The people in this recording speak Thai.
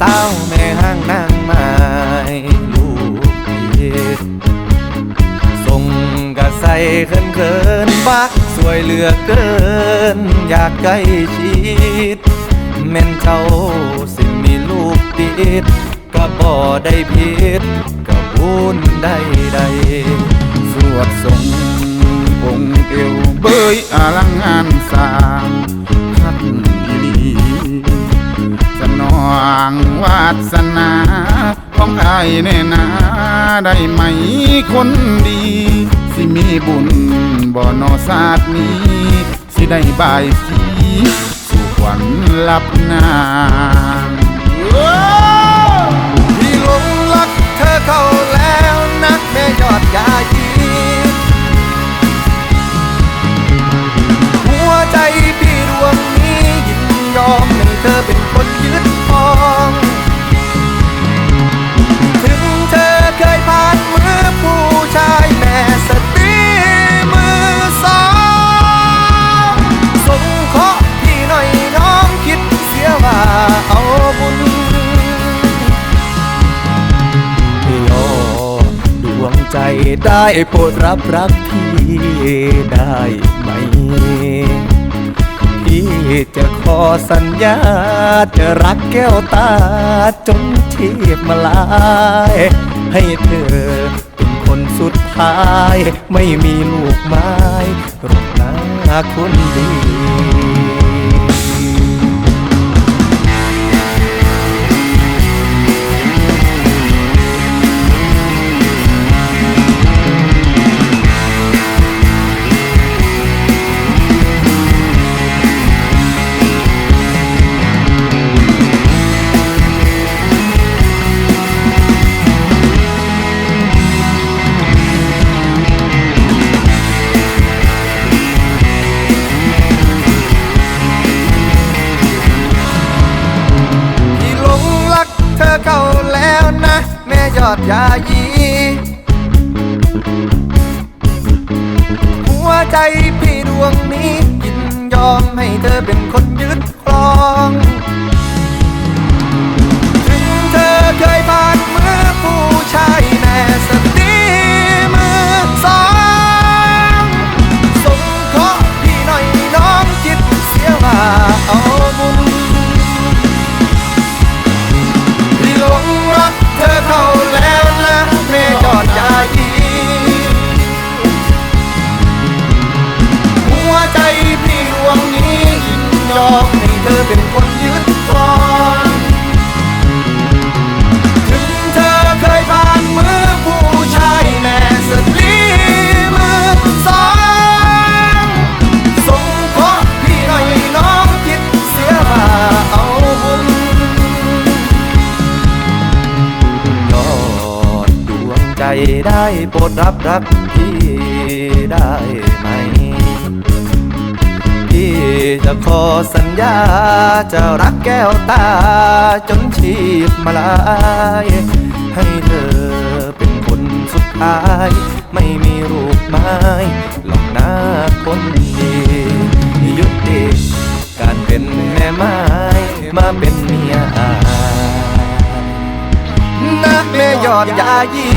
สาวแม่ห้างนางไม้ลูกเีส่งกะใส่เขินเขินบักสวยเหลือเกิน อยากใกล้ชิดแม่นเจ้าสิมีลูกติดก็บ่ได้ผิดก็บุญได้ใดสวดสงองเดียวเบยอลังงานสาง นองวาสนาของไอ้แน่นาได้ไหมคนดี สิมีบุญบ่นอศาสตร์นี้ สิได้บายสีสู่ขวัญลับนางพี่หลงรักเธอเข้าแล้วนักแม่ยอดยายีหัวใจพี่ดวงนี้ยินยอม อเป็นคนยึดครองถึงเธอเคยผ่านมือผู้ชายแม่สตรีมือสองสงเคราะห์พี่หน่อยน้องคิดเสียว่าเอาบุญยอดวงใจได้โปรดรับรักพี่ได้ไหม จะขอสัญญา จะรักแก้วตาจนชีพมาลาย ให้เธอเป็นคนสุดท้าย ไม่มีลูกไม้รบหนาคนดี ยอดยายีหัวใจพี่ดวงนี้ยินยอมให้เธอเป็นคนยึดครองถึงเธอเคยผ่านมือผู้ชาย เป็นคนยึดครองถึงเธอเคยผ่านมือผู้ชายแม่สตรีมือสองสงเคราะห์พี่หน่อยน้องคิดเสียว่าเอาบุญยอดดวงใจได้โปรดรับรักพี่ได้ จะขอสัญญา จะรักแก้วตา จนชีพมาลาย ให้เธอเป็นคนสุดท้าย ไม่มีรูปไม้หลอกหน้าคนดียุติการเป็นแม่ไม้มาเป็นเมียอายนะแม่ยอดยายี